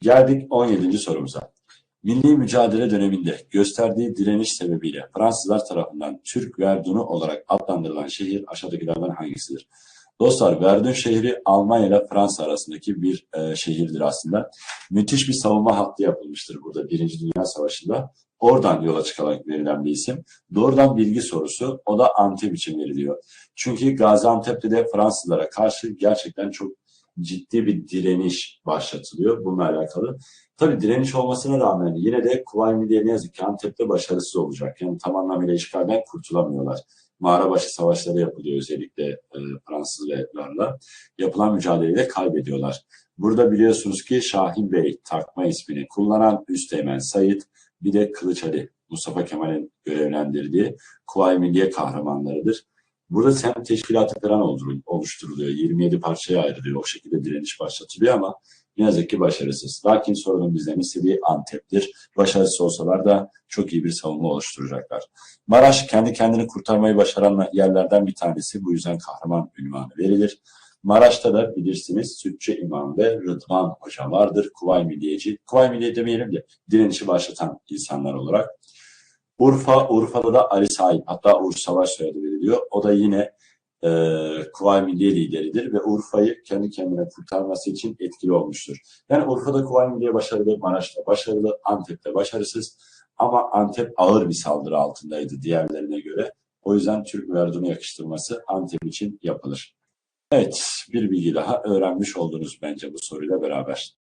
Geldik 17. sorumuza. Milli mücadele döneminde gösterdiği direniş sebebiyle Fransızlar tarafından Türk Verdunu olarak adlandırılan şehir aşağıdakilerden hangisidir? Dostlar Verdun şehri Almanya ile Fransa arasındaki bir e, şehirdir aslında. Müthiş bir savunma hattı yapılmıştır burada Birinci Dünya Savaşı'nda. Oradan yola çıkarak verilen bir isim. Doğrudan bilgi sorusu o da Antep için veriliyor. Çünkü Gaziantep'te de Fransızlara karşı gerçekten çok ciddi bir direniş başlatılıyor bununla alakalı. Tabii direniş olmasına rağmen yine de Kuvayi Milliye ne yazık ki Antep'te başarısız olacak. Yani tam anlamıyla işgalden kurtulamıyorlar. Mağarabaşı savaşları yapılıyor özellikle e, Fransızlarla. Yapılan mücadeleyle kaybediyorlar. Burada biliyorsunuz ki Şahin Bey takma ismini kullanan Üsteğmen Sayit bir de Kılıç Ali Mustafa Kemal'in görevlendirdiği Kuvayi Milliye kahramanlarıdır. Burada semt teşkilatı falan oluşturuluyor. 27 parçaya ayrılıyor. O şekilde direniş başlatılıyor ama ne yazık ki başarısız. Lakin sorunun bizden istediği Antep'tir. Başarısız olsalar da çok iyi bir savunma oluşturacaklar. Maraş kendi kendini kurtarmayı başaran yerlerden bir tanesi. Bu yüzden kahraman ünvanı verilir. Maraş'ta da bilirsiniz Sütçü İmam ve Rıdvan Hoca vardır. Kuvayi Milliyeci. Kuvayi Milliye demeyelim de direnişi başlatan insanlar olarak. Urfa, Urfa'da da Ali Sahip, hatta Uğur Savaş soyadı veriliyor. O da yine e, Kuvayi Milliye lideridir ve Urfa'yı kendi kendine kurtarması için etkili olmuştur. Yani Urfa'da Kuvayi Milliye başarılı, Maraş'ta başarılı, Antep'te başarısız ama Antep ağır bir saldırı altındaydı diğerlerine göre. O yüzden Türk Verdun'u yakıştırması Antep için yapılır. Evet, bir bilgi daha öğrenmiş oldunuz bence bu soruyla beraber.